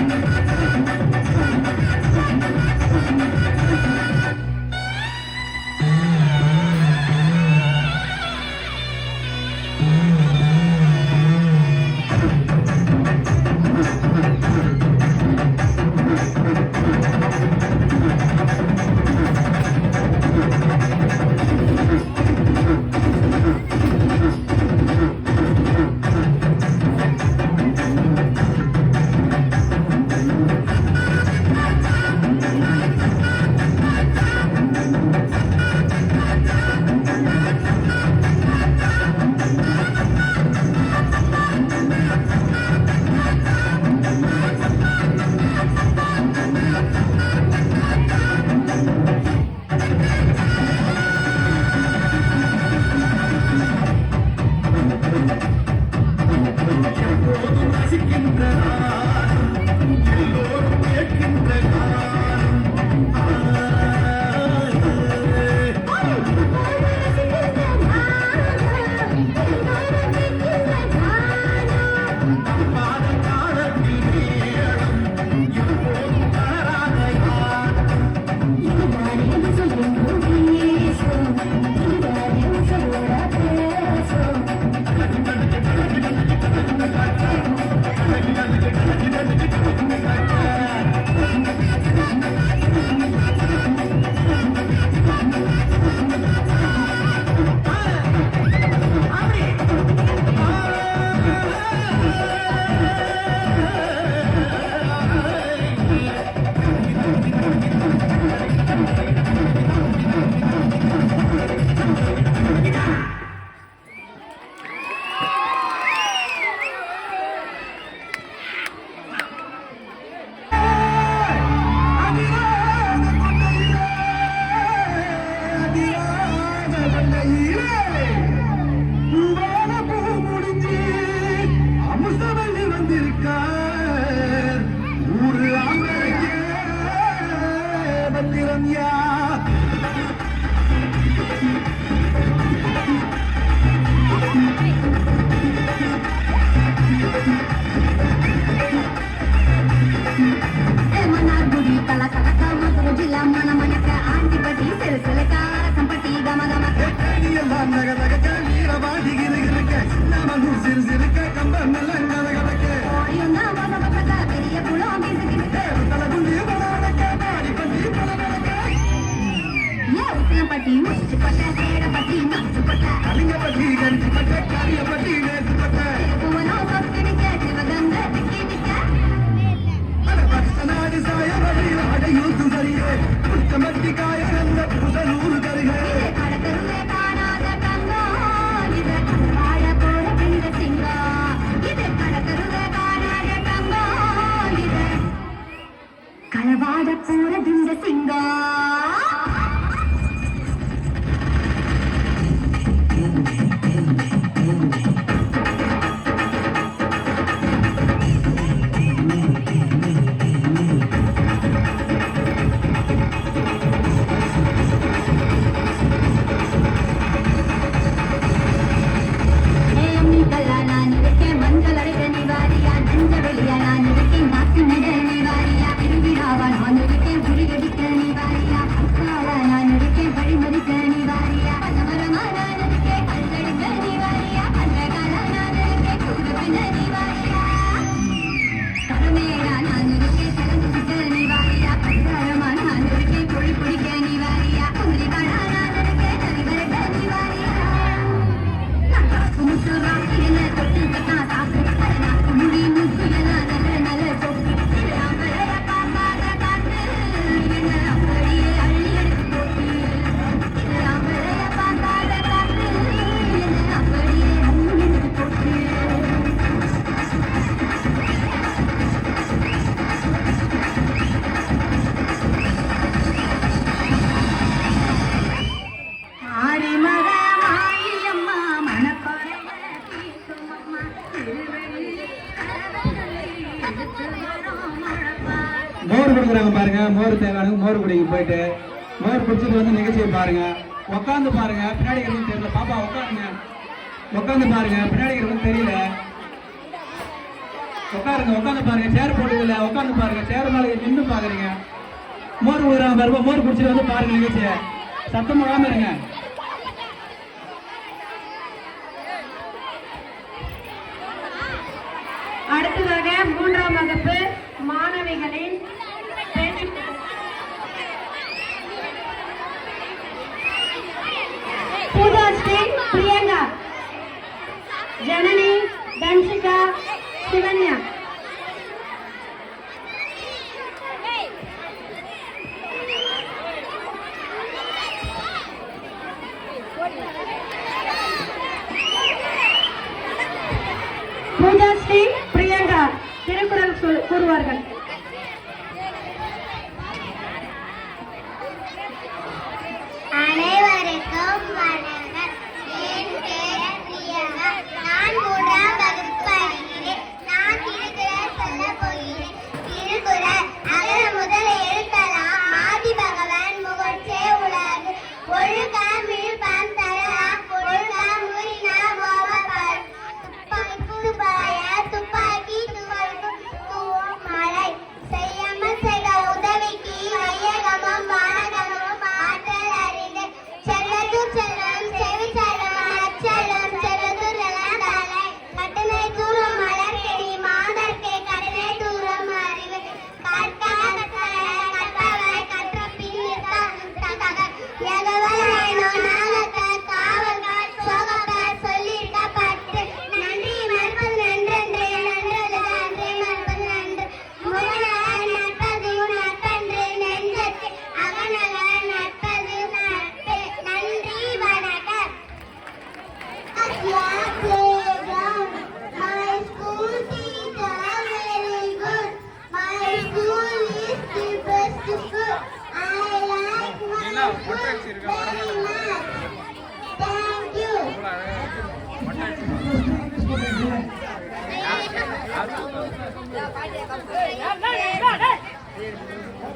Thank you. God. பட்டி நச்சுப்பட்ட சேட பட்டி நச்சுப்பட்ட கலிங்க பட்டி கரிச்சுப்பட்ட காரிய பட்டி நேர்ச்சுப்பட்ட புவனோ பத்தினிக்க சிவகந்த திக்கி திக்க மோர் கொடுக்குறாங்க பாருங்க. மோர் தேவையானவங்க மோர் குடிக்கு போயிட்டு மோர் குடிச்சிட்டு வந்து நிகழ்ச்சியை பாருங்க. உட்காந்து பாருங்க. பின்னாடி இருக்கிறது தெரியல. பாப்பா உட்காருங்க உட்காந்து பாருங்க. பின்னாடி இருக்கிறது தெரியல. உட்காருங்க உட்காந்து பாருங்க. சேர் போட்டதில்ல உட்காந்து பாருங்க. சேர் மேலே நின்று பாக்குறீங்க. மோர் கொடுக்குறாங்க பாருங்க. மோர் குடிச்சிட்டு வந்து பாருங்க நிகழ்ச்சியை. சத்தம் விடாம இருங்க. பூஜா ஸ்ரீ பிரியங்கா திருக்குறள் கூறுவார்கள்.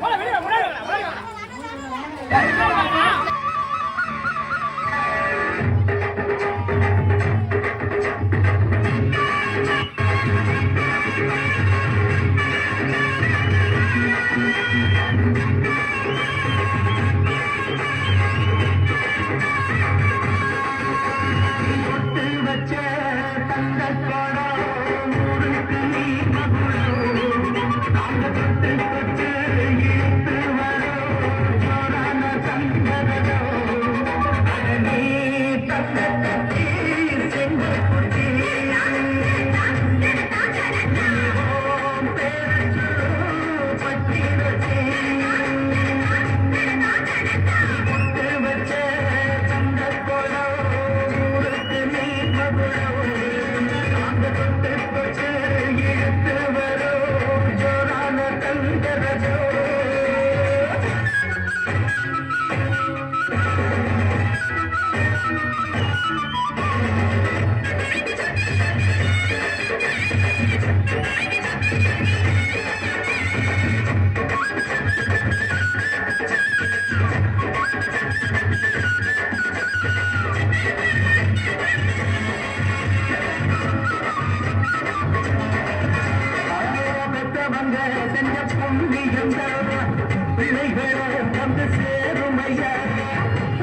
போல வெளியே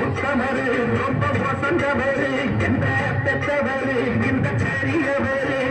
உத்தமரு ரொம்ப வசந்தவரு என்ன பெற்றவரு இந்த சரியவரு